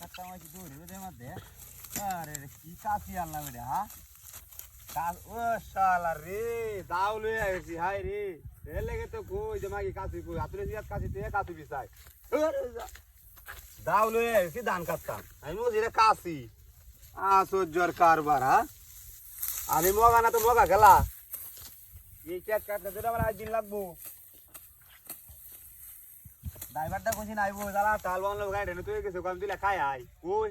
কাটটা মাছি দৌড়ে রে মধ্যে। আরে কি কাশি আনলাম রে হ্যাঁ? কাজ ও শালা রে, দাও লই আইছি, হাই রে। এ লেগে তো কই যে মাগি কাশি কই, আতুরে জিয়াত কাশি তে কাশি বিছাই। দাও লই আইছি, ধান কাটতাম। আমি মজি রে কাশি। আশ্চর্যর কারবার হ্যাঁ? আমি মগা না তো মগা গেলা এই ক্যাট কাটতে আমার আজ দিন লাগবো। ড্রাইভারটা কোনদিন আই কই?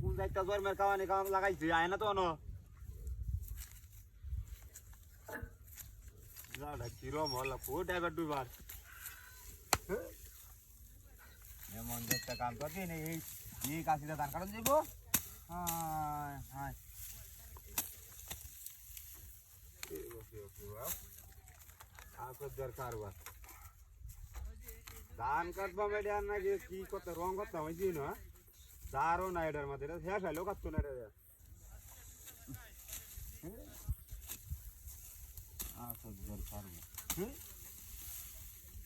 কোন যাইতা জোর মের কাওয়ানি কাম লাগাইছে, আয় না কাম করছি না এই এই কাশিটা ধান কাটন যাইবো দরকার বা ধান কাটবা মেডে আর নাকি কি কত রং করতাম ওই দিন দারও না এটার মধ্যে, এটা শেষ হলো কাটতো না এটা।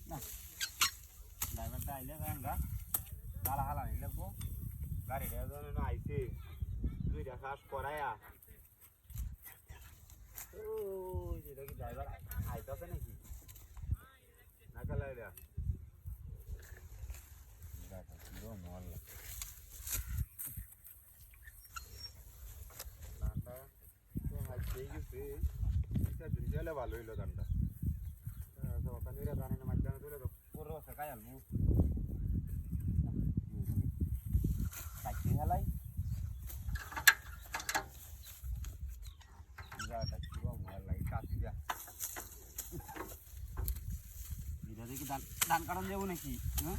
না। ড্রাইভারটা আইতাছে নাকি? না গাটা পুরো মহল্লা ধানটা তো হাইতেই গেছে এটা দিন গেলে ভালো হইল ধানটা ওখানে ধানের মাঝখানে তুলে তো পুরো শেখাই আলবো কাটতে হেলাই ধান কাটন যাব নাকি? হ্যাঁ?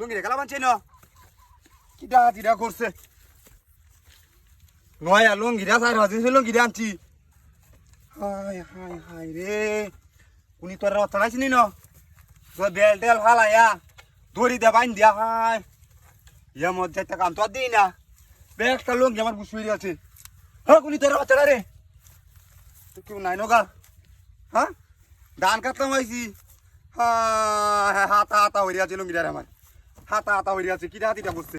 না যাওয়া কাটা লাগবে না। লুঙ্গি রে কালামান চেন কিডা দিডা করছে? নয়া লুঙ্গিটা সাইড হাজির লুঙ্গিটা আনছি। হাই হাই হাই রে। উনি তোর রথ চালাইছিনি ন? তো বেল টেল ফালাইয়া দড়ি দে বাইন দিয়া হাই ইয়া মধ্যে একটা কাম তো দিই না। ব্যাগটা লুঙ্গি আমার বুঝতে আছে হ্যাঁ উনি তোর চালা রে? কেউ নাই নগা হ্যাঁ? ধান কাটতাম আইছি। হ্যাঁ হাতা হাতা হয়ে আছে লুঙ্গিটার আমার। হাতা হাতা হয়ে আছে কিরা হাতিটা বসছে